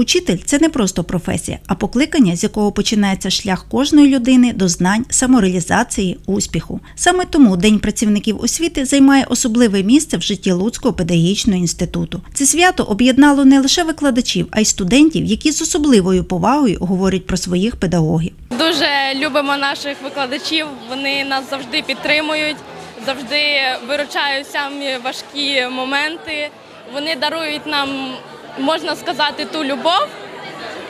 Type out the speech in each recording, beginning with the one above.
Учитель це не просто професія, а покликання, з якого починається шлях кожної людини до знань, самореалізації, успіху. Саме тому День працівників освіти займає особливе місце в житті Луцького педагогічного інституту. Це свято об'єднало не лише викладачів, а й студентів, які з особливою повагою говорять про своїх педагогів. Дуже любимо наших викладачів. Вони нас завжди підтримують, завжди виручають самі важкі моменти. Вони дарують нам, можна сказати, ту любов,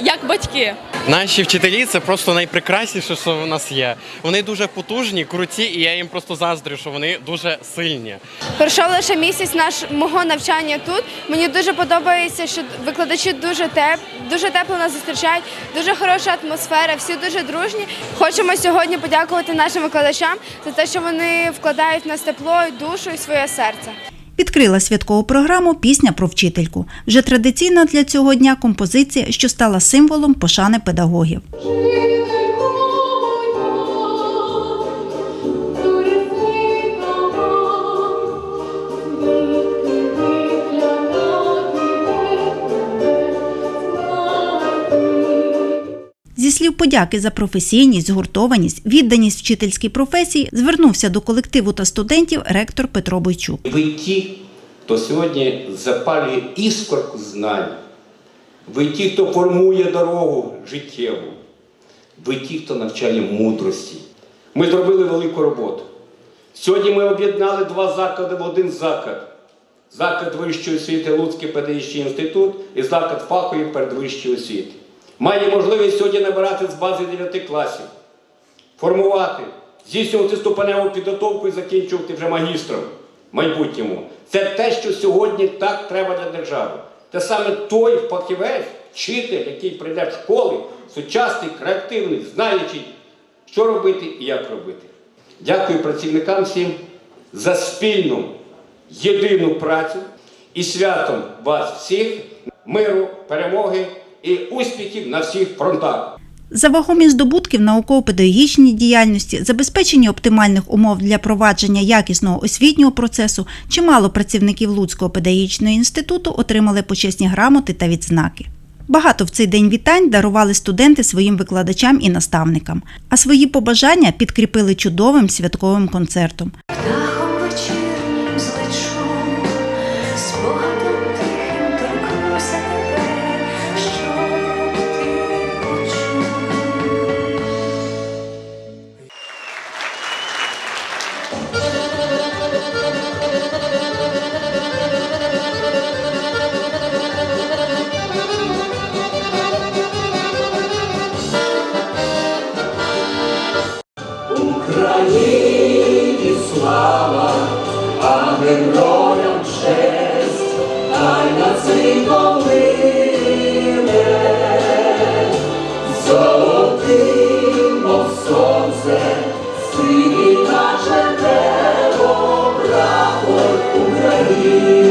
як батьки. Наші вчителі це просто найпрекрасніше, що в нас є. Вони дуже потужні, круті, і я їм просто заздрю, що вони дуже сильні. Пройшов лише місяць наш мого навчання тут. Мені дуже подобається, що викладачі дуже теп, дуже тепло нас зустрічають, дуже хороша атмосфера, всі дуже дружні. Хочемо сьогодні подякувати нашим викладачам за те, що вони вкладають в нас тепло, душу і своє серце. Відкрила святкову програму Пісня про вчительку. Вже традиційна для цього дня композиція, що стала символом пошани педагогів. Слів подяки за професійність, згуртованість, відданість вчительській професії звернувся до колективу та студентів ректор Петро Бойчук. Ви ті, хто сьогодні запалює іскорку знань. Ви ті, хто формує дорогу життєву. Ви ті, хто навчає мудрості. Ми зробили велику роботу. Сьогодні ми об'єднали два заклади в один заклад. Заклад вищої освіти Луцький педагогічний інститут і заклад фахової передвищої освіти. Має можливість сьогодні набирати з бази 9 класів, формувати, здійснювати ступеневу підготовку і закінчувати вже магістром майбутньому. Це те, що сьогодні так треба для держави. Це саме той фахівець, вчитель, який прийде в школи, сучасний, креативний, знаючий, що робити і як робити. Дякую працівникам всім за спільну, єдину працю і святом вас всіх, миру, перемоги і успіхів на всіх фронтах. За вагомі здобутків науково-педагогічній діяльності, забезпечення оптимальних умов для провадження якісного освітнього процесу, чимало працівників Луцького педагогічного інституту отримали почесні грамоти та відзнаки. Багато в цей день вітань дарували студенти своїм викладачам і наставникам, а свої побажання підкріпили чудовим святковим концертом. сині наше небо, прапор України.